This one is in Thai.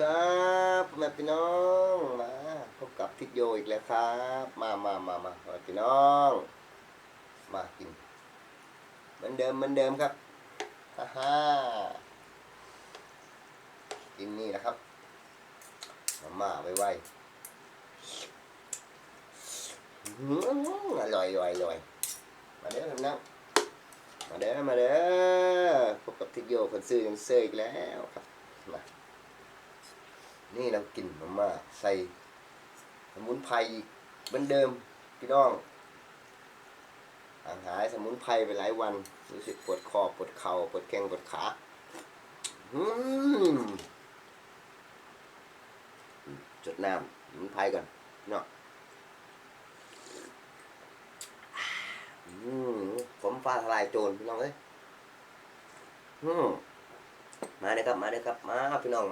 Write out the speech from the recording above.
ครับแม่พี่น้องมาพบกับทิศโยอีกแล้วครับ มามามามาพี่น้อง มากินเหมือนเดิมเหมือนเดิมครับฮ่าฮ่ากินนี่นะครับ มาม่าไวไวๆอื้อหืออร่อยอร่อยอร่อยมาเด้อพี่น้องมาเด้อมาเด้อพบกับทิศโยคนซื้อยังเซออีกแล้วครับมา นี่เรากินมาม่าใส่สมุนไพรอีกเหมือนเดิมพี่น้องห่างหายสมุนไพรไปหลายวัน รู้สึกปวดคอปวดเข่าปวดแข้งปวดขาอืมจดน้ำสมุนไพรก่อนพี่น้องอืมผมฟ้าทลายโจรพี่น้องเอ้ยมมาเลยครับ มาเลยครับ มาพี่น้อง